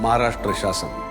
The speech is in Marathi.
महाराष्ट्र शासन.